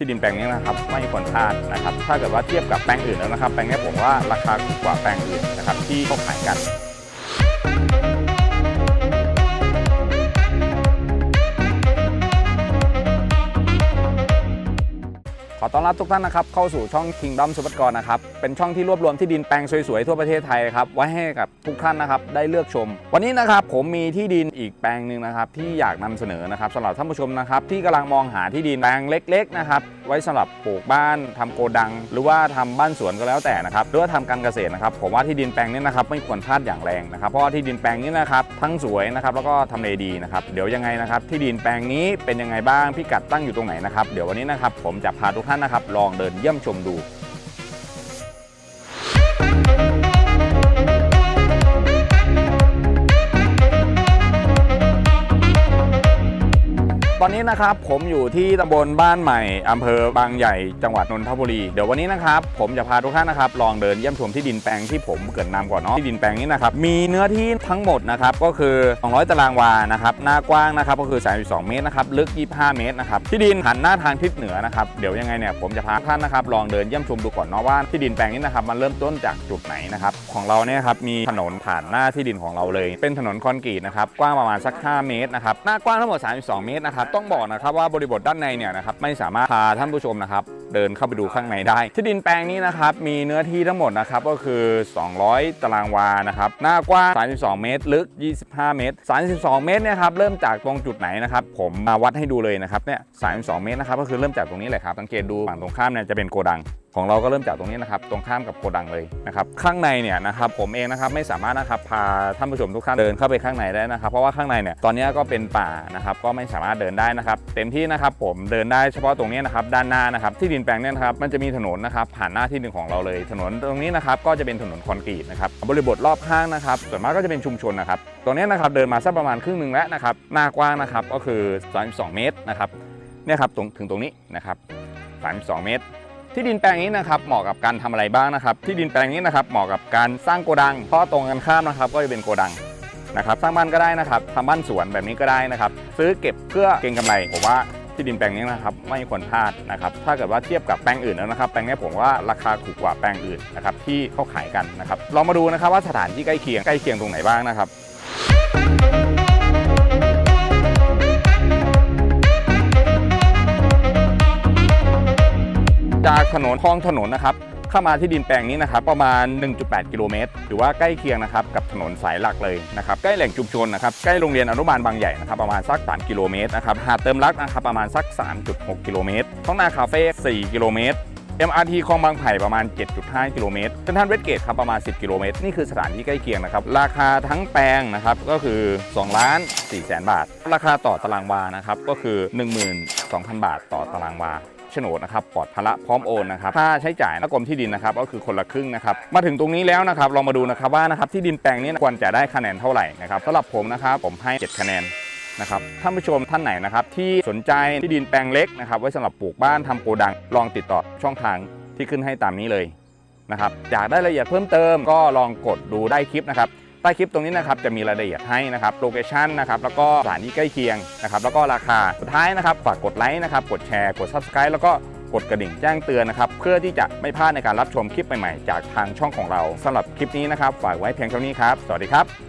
ที่ดินแปลงนี้นะครับไม่ควรพลาดนะครับ ถ้าเกิดว่าเทียบกับแปลงอื่นแล้วนะครับ แปลงนี้ผมว่าราคาถูกกว่าแปลงอื่นนะครับที่เขาขายกัน ขอต้อนรับทุกท่านนะครับเข้าสู่ช่อง Kingdom สุปกรนะครับเป็นช่องที่รวบรวมที่ดินแปลงสวยๆทั่วประเทศไทยครับไว้ให้กับทุกท่านนะครับได้เลือกชม วันนี้นะครับผมมีที่ดินอีกแปลงหนึ่งนะครับที่อยากนำเสนอนะครับสำหรับท่านผู้ชมนะครับที่กำลังมองหาที่ดินแปลงเล็กๆนะครับไว้สำหรับปลูกบ้านทำโกดัง หรือว่าทำบ้านสวนก็แล้วแต่นะครับหรือว่าทำการเกษตรนะครับผมว่าที่ดินแปลงนี้นะครับไม่ควรพลาดอย่างแรงนะครับเพราะว่าที่ดินแปลงนี้นะครับทั้งสวยนะครับแล้วก็ทำเลดีนะครับเดี๋ยวยังไงนะครับที่ดินแปลงนี้เป็นยังไงบ้างพิกัดตั้งอยู่ตรงไหนนะครับเดี๋ยววันนี้นะครับผมจะพาทุกท่านนะครับ ลองเดินเยี่ยมชมดู ตอนนี้นะครับผมอยู่ที่ตำบลบ้านใหม่อำเภอบางใหญ่จังหวัดนนทบุรีเดี๋ยววันนี้นะครับผมจะพาทุกท่านนะครับลองเดินเยี่ยมชมที่ดินแปลงที่ผมเกิดนำก่อนเนาะที่ดินแปลงนี้นะครับมีเนื้อที่ทั้งหมดนะครับก็คือ 200 ตารางวานะครับหน้ากว้างนะครับก็คือ 32 เมตรนะครับลึก 25 เมตรนะครับที่ดินหันหน้าทางทิศเหนือนะครับเดี๋ยวยังไงเนี่ยผมจะพาท่านนะครับลองเดินเยี่ยมชมดูก่อนเนาะว่าที่ดินแปลงนี้นะครับมันเริ่มต้นจากจุดไหนนะครับ ของเราเนี่ยครับมีถนนผ่านหน้าที่ดินของเราเลย เป็นถนนคอนกรีตนะครับกว้างประมาณสัก 5 เมตรนะครับหน้ากว้างทั้งหมด 32 เมตรนะครับต้องบอกนะครับว่าบริบทด้านในเนี่ยนะครับไม่สามารถพาท่านผู้ชมนะครับ เดินเข้าไปดูข้างในได้ ที่ดินแปลงนี้นะครับมีเนื้อที่ทั้งหมดนะครับก็คือ 200 ตารางวานะครับหน้ากว้าง 32 เมตร ลึก 25 เมตร 32 เมตรเนี่ยครับเริ่มจากตรงจุดไหนนะครับผมมาวัดให้ดูเลยนะครับเนี่ย 32 เมตรนะครับก็คือเริ่มจากตรงนี้เลยครับสังเกตดูฝั่งตรงข้ามเนี่ยจะเป็นโกดังของเราก็เริ่มจากตรงนี้นะครับ ตรงข้ามกับโกดังเลยนะครับ ข้างในเนี่ยนะครับผมเองนะครับไม่สามารถนะครับพาท่านผู้ชมทุกท่านเดินเข้าไปข้างในได้นะครับ เพราะว่าข้างในเนี่ยตอนนี้ก็เป็นป่านะครับก็ไม่สามารถเดินได้นะครับ เต็มที่นะครับผมเดินได้เฉพาะตรงนี้นะครับด้านหน้านะครับที่ดินแปลงเนี่ยนะครับมันจะมีถนนนะครับผ่านหน้าที่ดินของเราเลย ถนนตรงนี้นะครับก็จะเป็นถนนคอนกรีตนะครับบริบทรอบข้างนะครับส่วนมากก็จะเป็นชุมชนนะครับตรงนี้นะครับเดินมาสักประมาณครึ่งหนึ่งแล้วนะครับหน้ากว้างนะครับก็คือ 32 เมตรนะครับเนี่ยครับถึงตรงนี้นะครับ 32 เมตร ที่ดินแปลงนี้นะครับเหมาะกับการทำอะไรบ้างนะครับ ที่ดินแปลงนี้นะครับเหมาะกับการสร้างโกดัง เพราะตรงกันข้ามนะครับ ก็จะเป็นโกดังนะครับ สร้างบ้านก็ได้นะครับทำบ้านสวนแบบนี้ก็ได้นะครับ ซื้อเก็บเพื่อเก็งกำไรผมว่า ที่ดินแปลงนี้นะครับไม่ควรพลาดนะครับถ้าเกิดว่าเทียบกับแปลงอื่นแล้วนะครับแปลงนี้ผมว่าราคาถูกกว่าแปลงอื่นนะครับที่เขาขายกันนะครับลองมาดูนะครับว่าสถานที่ใกล้เคียงใกล้เคียงตรงไหนบ้างนะครับจากถนนคลองถนนนะครับ เข้ามาที่ดินแปลงนี้นะครับประมาณ 1.8 กิโลเมตรหรือว่าใกล้เคียงนะครับกับถนนสายหลักเลยนะครับใกล้แหล่งชุมชนนะครับใกล้โรงเรียนอนุบาลบางใหญ่นะครับประมาณสัก 3 กิโลเมตรนะครับหาดเติมรักนะครับประมาณสัก 3.6 กิโลเมตรท้องนาคาเฟ่4กิโลเมตร MRT คลองบางไผ่ประมาณ 7.5 กิโลเมตรเซนทรัลเวสเกตครับประมาณ 10 กิโลเมตร นี่คือสถานที่ใกล้เคียงนะครับ ราคาทั้งแปลงนะครับก็คือ2ล้าน4แสนบาท ราคาต่อตารางวานะครับก็คือ 12,000 บาทต่อตารางวา โฉนดนะครับปลอดภาระพร้อมโอนนะครับค่าใช้จ่ายและกรมที่ดินนะครับก็คือคนละครึ่งนะครับมาถึงตรงนี้แล้วนะครับลองมาดูนะครับว่านะครับที่ดินแปลงนี้ควรจะได้คะแนนเท่าไหร่นะครับสำหรับผมนะครับผมให้ 7 คะแนนนะครับท่านผู้ชมท่านไหนนะครับที่สนใจที่ดินแปลงเล็กนะครับไว้สำหรับปลูกบ้านทำโกดัง ลองติดต่อช่องทางที่ขึ้นให้ตามนี้เลยนะครับอยากได้รายละเอียดเพิ่มเติมก็ลองกดดูได้คลิปนะครับ ใต้คลิปตรงนี้นะครับจะมีรายละเอียดให้นะครับโลเคชันนะครับแล้วก็สถานที่ใกล้เคียงนะครับแล้วก็ราคาสุดท้ายนะครับฝากกดไลค์นะครับกดแชร์กด Subscribe แล้วก็กดกระดิ่งแจ้งเตือนนะครับเพื่อที่จะไม่พลาดในการรับชมคลิปใหม่ๆ จากทางช่องของเราสำหรับคลิปนี้นะครับฝากไว้เพียงเท่านี้ครับ สวัสดีครับ